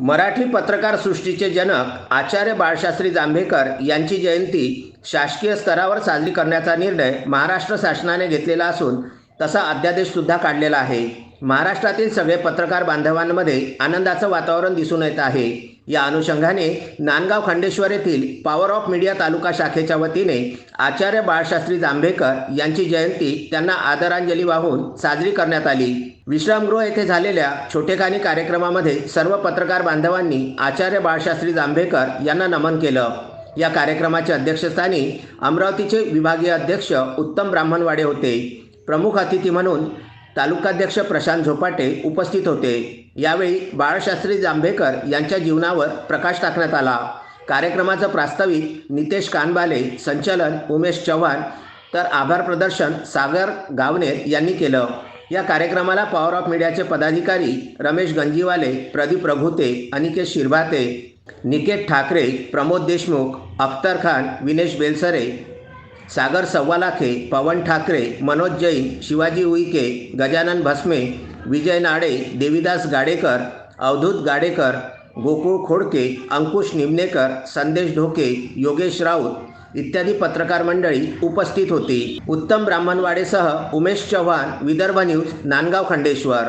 मराठी पत्रकार सृष्टीचे जनक आचार्य बाळशास्त्री जांभेकर यांची जयंती शासकीय स्तरावर साजरी करण्याचा निर्णय महाराष्ट्र शासनाने घेतलेला असून तसा अध्यादेशसुद्धा काढलेला आहे. महाराष्ट्रातील सगळे पत्रकार बांधवांमध्ये आनंदाचं वातावरण दिसून येत आहे. या अनुषंगाने नांदगाव खंडेश्वर येथील पॉवर ऑफ मीडिया तालुका शाखेच्या वतीने आचार्य बाळशास्त्री जांभेकर यांची जयंती त्यांना आदरांजली वाहून साजरी करण्यात आली. विश्रामगृह येथे झालेल्या छोटेखानी कार्यक्रमामध्ये सर्व पत्रकार बांधवांनी आचार्य बाळशास्त्री जांभेकर यांना नमन केलं. या कार्यक्रमाच्या अध्यक्षस्थानी अमरावतीचे विभागीय अध्यक्ष उत्तम ब्राह्मणवाडे होते. प्रमुख अतिथी म्हणून तालुकाध्यक्ष प्रशांत झोपाटे उपस्थित होते. यावेळी बाळशास्त्री जांभेकर यांच्या जीवनावर प्रकाश टाकण्यात आला. कार्यक्रमाचं प्रास्ताविक नितेश कानबाले संचालन उमेश चव्हाण तर आभार प्रदर्शन सागर गावनेर यांनी केलं. या कार्यक्रमाला पॉवर ऑफ मीडियाचे पदाधिकारी रमेश गंजीवाले प्रदीप रघुते अनिकेत शिरभाते निकेत ठाकरे प्रमोद देशमुख अख्तर खान विनेश बेलसरे सागर सव्वालाखे पवन ठाकरे मनोज जैन शिवाजी उईके गजानन भस्मे विजय नाडे देविदास गाडेकर अवधूत गाडेकर गोकुळ खोडके अंकुश निमनेकर संदेश ढोके योगेश राऊत इत्यादी पत्रकार मंडळी उपस्थित होती. उत्तम ब्राह्मणवाडेसह उमेश चव्हाण विदर्भ न्यूज नांदगाव खंडेश्वर.